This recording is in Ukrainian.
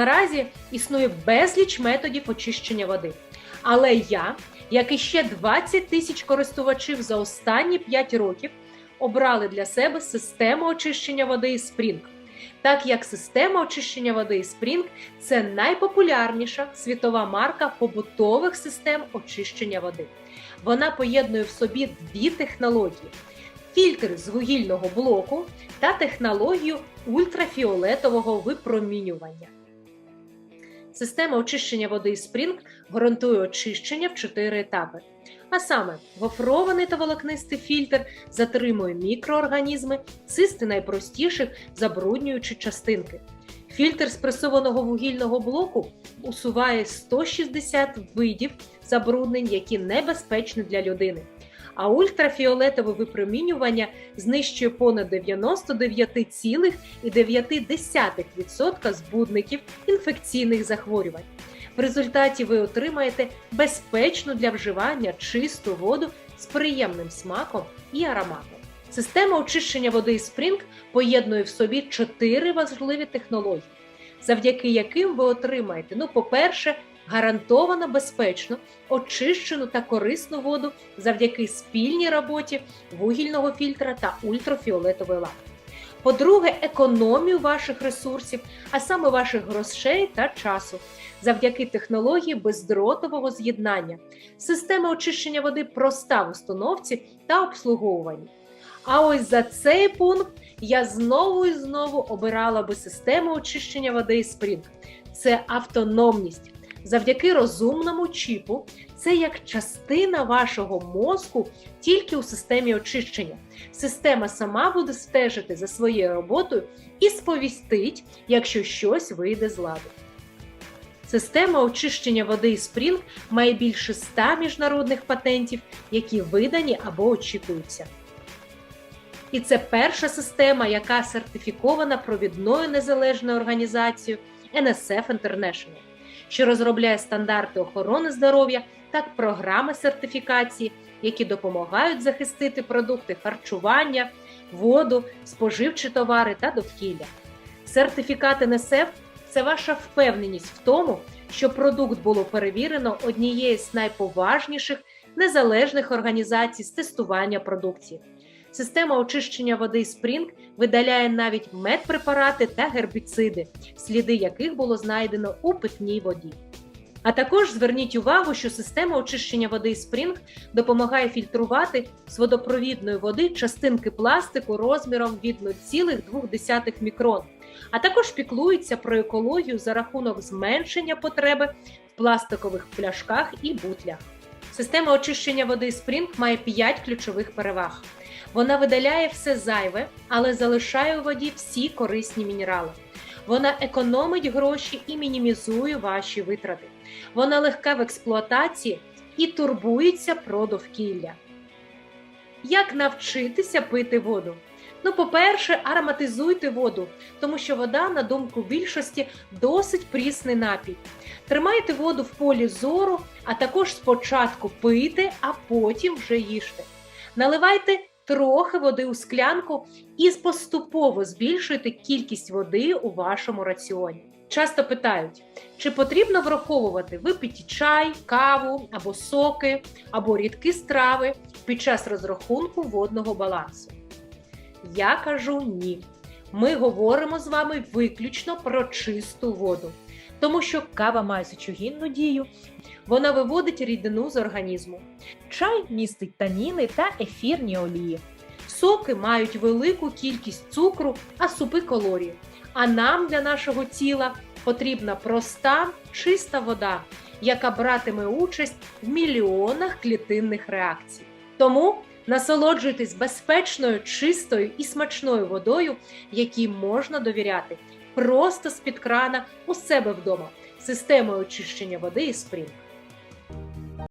Наразі існує безліч методів очищення води. Але я, як і ще 20 тисяч користувачів за останні 5 років, обрали для себе систему очищення води Spring. Так як система очищення води Spring – це найпопулярніша світова марка побутових систем очищення води. Вона поєднує в собі дві технології: фільтр з вугільного блоку та технологію ультрафіолетового випромінювання. Система очищення води Spring гарантує очищення в 4 етапи. А саме, гофрований та волокнистий фільтр затримує мікроорганізми, цисти найпростіших забруднюючі частинки. Фільтр з пресованого вугільного блоку усуває 160 видів забруднень, які небезпечні для людини. А ультрафіолетове випромінювання знищує понад 99,9% збудників інфекційних захворювань. В результаті ви отримаєте безпечну для вживання чисту воду з приємним смаком і ароматом. Система очищення води Spring поєднує в собі чотири важливі технології, завдяки яким ви отримаєте, ну, по-перше, гарантовано безпечну, очищену та корисну воду завдяки спільній роботі вугільного фільтра та ультрафіолетової лампи. По-друге, економію ваших ресурсів, а саме ваших грошей та часу, завдяки технології бездротового з'єднання. Система очищення води проста в установці та обслуговуванні. А ось за цей пункт я знову і знову обирала би систему очищення води із Spring. Це автономність. Завдяки розумному чіпу, це як частина вашого мозку тільки у системі очищення. Система сама буде стежити за своєю роботою і сповістить, якщо щось вийде з ладу. Система очищення води із Spring має більше 100 міжнародних патентів, які видані або очікуються. І це перша система, яка сертифікована провідною незалежною організацією NSF International, що розробляє стандарти охорони здоров'я та програми сертифікації, які допомагають захистити продукти харчування, воду, споживчі товари та довкілля. Сертифікат NSF – це ваша впевненість в тому, що продукт було перевірено однією з найповажніших незалежних організацій з тестування продукції. Система очищення води Spring видаляє навіть медпрепарати та гербіциди, сліди яких було знайдено у питній воді. А також зверніть увагу, що система очищення води Spring допомагає фільтрувати з водопровідної води частинки пластику розміром від 0,2 мікрон, а також піклується про екологію за рахунок зменшення потреби в пластикових пляшках і бутлях. Система очищення води Spring має 5 ключових переваг. Вона видаляє все зайве, але залишає у воді всі корисні мінерали. Вона економить гроші і мінімізує ваші витрати. Вона легка в експлуатації і турбується про довкілля. Як навчитися пити воду? Ну, по-перше, ароматизуйте воду, тому що вода, на думку більшості, досить прісний напій. Тримайте воду в полі зору, а також спочатку пийте, а потім вже їжте. Наливайте трохи води у склянку і поступово збільшуйте кількість води у вашому раціоні. Часто питають, чи потрібно враховувати випиті чай, каву або соки, або рідкі страви під час розрахунку водного балансу. Я кажу ні. Ми говоримо з вами виключно про чисту воду, тому що кава має сечогінну дію, вона виводить рідину з організму. Чай містить таніни та ефірні олії. Соки мають велику кількість цукру, а супи калорії. А нам для нашого тіла потрібна проста, чиста вода, яка братиме участь в мільйонах клітинних реакцій. Тому насолоджуйтесь безпечною, чистою і смачною водою, якій можна довіряти просто з-під крана у себе вдома, системою очищення води і Spring.